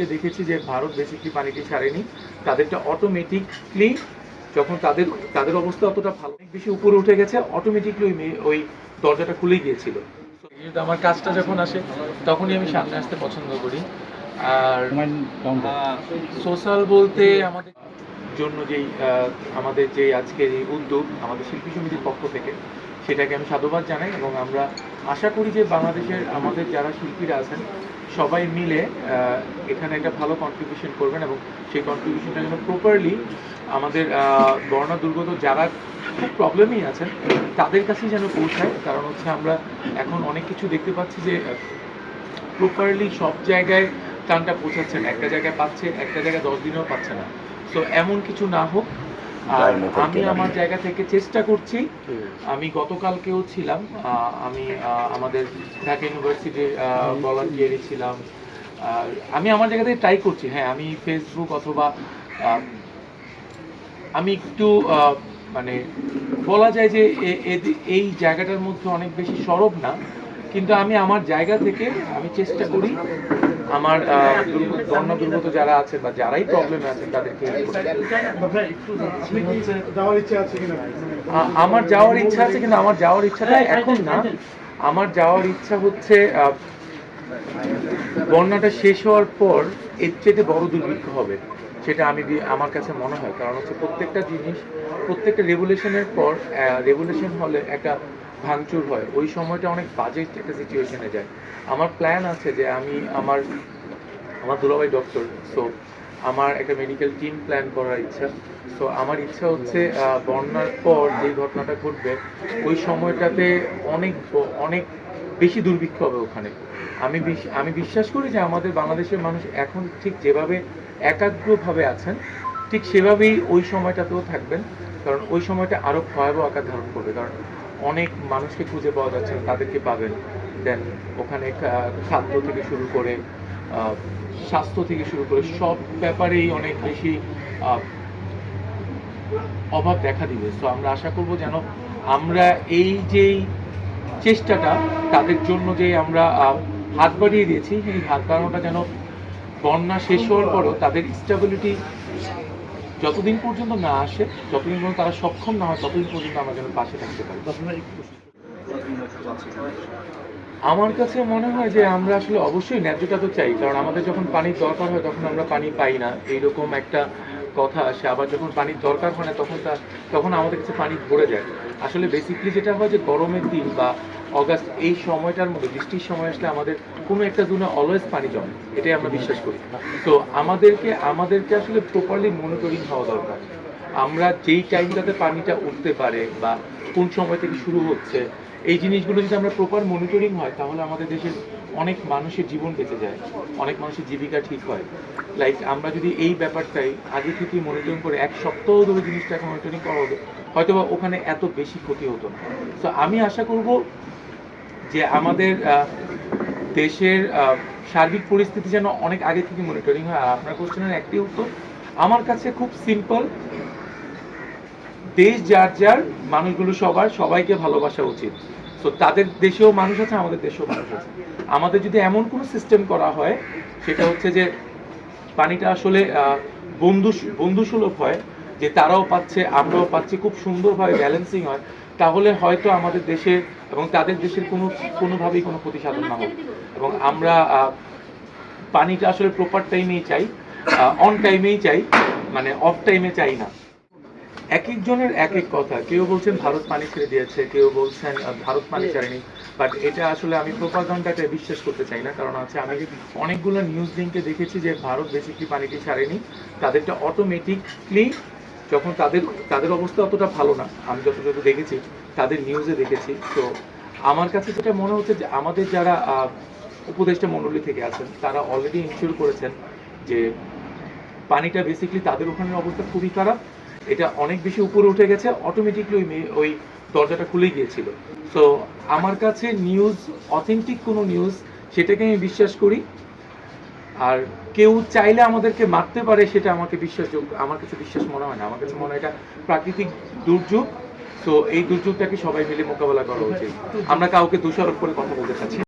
দিনকে দেখেছি যে ভারত বেসিকলি পানিটি ছাড়েনি। তাদেরটা অটোমেটিকলি যখন তাদের তাদের অবস্থা অতটা ভালো অনেক বেশি উপরে উঠে গেছে অটোমেটিকলি ওই ওই দরজাটা খুলে গিয়েছিল। আমার কাজটা যখন আসে তখনই আমি সামনে আসতে পছন্দ করি। আর সোশ্যাল বলতে আমাদের জন্য যেই আহ, আমাদের যে আজকের এই উদ্যোগ আমাদের শিল্পী সমিতির পক্ষ থেকে সেটাকে আমি সাধুবাদ জানাই এবং আমরা আশা করি যে বাংলাদেশের আমাদের যারা শিল্পীরা আছেন, সবাই মিলে এখানে একটা ভালো কন্ট্রিবিউশন করবেন এবং সেই কন্ট্রিবিউশনটা যেন প্রপারলি আমাদের বর্ণা দুর্গত যারা খুব প্রবলেমই আছেন, তাদের কাছেই যেন পৌঁছায়। কারণ হচ্ছে আমরা এখন অনেক কিছু দেখতে পাচ্ছি যে প্রপারলি সব জায়গায় টানটা পৌঁছাচ্ছে না। একটা জায়গায় পাচ্ছে, একটা জায়গায় দশ দিনেও পাচ্ছে না। তো এমন কিছু না হোক আমি আমার জায়গা থেকে চেষ্টা করছি। আমি গতকালকেও ছিলাম। আমি আমাদের ঢাকা ইউনিভার্সিটির ভলান্টিয়ারে ছিলাম। আর আমি আমার জায়গা থেকে ট্রাই করছি। হ্যাঁ আমি ফেসবুক অথবা আমি একটু মানে বলা যায় যে এই জায়গাটার মধ্যে অনেক বেশি সরব না। কিন্তু আমি আমার জায়গা থেকে আমি চেষ্টা করি আমার বন্য দুর্গত যারা আছে বা যারাই প্রবলেমে আছেন তাদেরকে help করতে। যাওয়ার ইচ্ছা আছে আমার যাওয়ার ইচ্ছা আছে কিন্তু আমার যাওয়ার ইচ্ছাটা এখন না। আমার যাওয়ার ইচ্ছা হচ্ছে বন্যাটা শেষ হওয়ার পর এর চেয়ে বড় দুর্ভিক্ষ হবে সেটা আমি আমার কাছে মনে হয়। কারণ হচ্ছে প্রত্যেকটা জিনিস প্রত্যেকটা রেগুলেশনের পর রেগুলেশন হলে একটা ভাঙচুর হয়। ওই সময়টা অনেক বাজে একটা সিচুয়েশনে যায়। আমার প্ল্যান আছে যে আমি আমার আমার দুলাভাই ডক্টর সো আমার একটা মেডিকেল টিম প্ল্যান করার ইচ্ছা। সো আমার ইচ্ছা হচ্ছে বন্যার পর যে ঘটনাটা ঘটবে, ওই সময়টাতে অনেক অনেক বেশি দুর্ভিক্ষ হবে ওখানে। আমি আমি বিশ্বাস করি যে আমাদের বাংলাদেশের মানুষ এখন ঠিক যেভাবে একাগ্রভাবে আছেন, ঠিক সেভাবেই ওই সময়টাতেও থাকবেন। কারণ ওই সময়টা আরও ভয়াবহ আকার ধারণ করবে। কারণ অনেক মানুষকে খুঁজে পাওয়া যাচ্ছে না, তাদেরকে পাবেন। দেন ওখানে খাদ্য থেকে শুরু করে স্বাস্থ্য থেকে শুরু করে সব ব্যাপারেই অনেক বেশি অভাব দেখা দিবে। তো আমরা আশা করব যেন আমরা এই যেই চেষ্টাটা, তাদের জন্য যে আমরা হাত বাড়িয়ে দিয়েছি, এই হাত বাড়ানোটা যেন বন্যা শেষ হওয়ার পরও তাদের স্টেবিলিটি যতদিন পর্যন্ত না আসে যতদিন পর্যন্ত তারা সক্ষম না হয় ততদিন পর্যন্ত আমরা যেন পাশে থাকতে পারি। আমার কাছে মনে হয় যে আমরা আসলে অবশ্যই ন্যায্যটা তো চাই কারণ আমাদের যখন পানির দরকার হয় তখন আমরা পানি পাই না। এইরকম একটা কথা আসে আবার যখন পানির দরকার হয় না তখন তা তখন আমাদের কাছে পানি ভরে যায়। আসলে বেসিকলি যেটা হয় যে গরমের দিন বা অগাস্ট এই সময়টার মধ্যে, বৃষ্টির সময় আসলে আমাদের কোনো একটা দুনে অলওয়েজ পানি জমে, এটাই আমরা বিশ্বাস করি। তো আমাদেরকে আমাদেরকে আসলে প্রপারলি মনিটরিং হওয়া দরকার। আমরা যেই টাইমটাতে পানিটা উঠতে পারে বা কোন সময় থেকে শুরু হচ্ছে, এই জিনিসগুলো যদি আমরা প্রপার মনিটরিং হয়, তাহলে আমাদের দেশের অনেক মানুষের জীবন বেঁচে যায়, অনেক মানুষের জীবিকা ঠিক হয়। লাইক আমরা যদি এই ব্যাপারটাই আগে থেকে মনিটরিং করে এক সপ্তাহ ধরে জিনিসটাকে মনিটরিং করা হতো হয়তো বা ওখানে এত বেশি ক্ষতি হতো না। তো আমি আশা করব যে আমাদের দেশের সার্বিক পরিস্থিতি যেন অনেক আগে থেকে মনিটরিং হয়। আর আপনার কোশ্চেনের একটি উত্তর, আমার কাছে খুব সিম্পল দেশ যার যার মানুষগুলো সবার, সবাইকে ভালোবাসা উচিত। তো তাদের দেশেও মানুষ আছে, আমাদের দেশেও মানুষ আছে। আমাদের যদি এমন কোনো সিস্টেম করা হয়, সেটা হচ্ছে যে পানিটা আসলে বন্ধু, বন্ধুসুলভ হয়, যে তারাও পাচ্ছে, আমরাও পাচ্ছি, খুব সুন্দরভাবে ব্যালেন্সিং হয়, তাহলে হয়তো আমাদের দেশের এবং তাদের দেশের কোনো, কোনোভাবেই কোনো ক্ষতি সাধন না হোক। এবং আমরা পানিটা আসলে প্রপার টাইমেই চাই অন টাইমেই চাই মানে অফ টাইমে চাই না। এক একজনের এক এক কথা। কেউ বলছেন ভারত পানি ছেড়ে দিয়েছে কেউ বলছেন ভারত পানি ছাড়েনি। বাট এটা আসলে আমি প্রোপাগান্ডাটা বিশ্বাস করতে চাই না কারণ হচ্ছে আমি অনেকগুলো নিউজ লিঙ্কে দেখেছি যে ভারত বেসিকলি পানিটি ছাড়েনি। তাদেরটা অটোমেটিকলি যখন তাদের তাদের অবস্থা অতটা ভালো না আমি যতটুকু দেখেছি তাদের নিউজে দেখেছি। তো আমার কাছে যেটা মনে হচ্ছে যে আমাদের যারা উপদেষ্টা মণ্ডলী থেকে আছেন তারা অলরেডি ইনশিওর করেছেন যে পানিটা বেসিকলি তাদের ওখানের অবস্থা খুবই খারাপ। এটা অনেক বেশি উপরে উঠে গেছে অটোমেটিকলি ওই ওই দরজাটা খুলে গিয়েছিল। সো আমার কাছে নিউজ অথেন্টিক কোনো নিউজ সেটাকে আমি বিশ্বাস করি। আর কেউ চাইলে আমাদেরকে মারতে পারে, সেটা আমাকে বিশ্বাসযোগ্য আমার কাছে বিশ্বাস মনে হয় না। আমার কাছে মনে হয় এটা প্রাকৃতিক দুর্যোগ। তো এই দুর্যোগটাকে সবাই মিলে মোকাবেলা করা উচিত। আমরা কাউকে দোষারোপ করে কথা বলতে চাচ্ছি।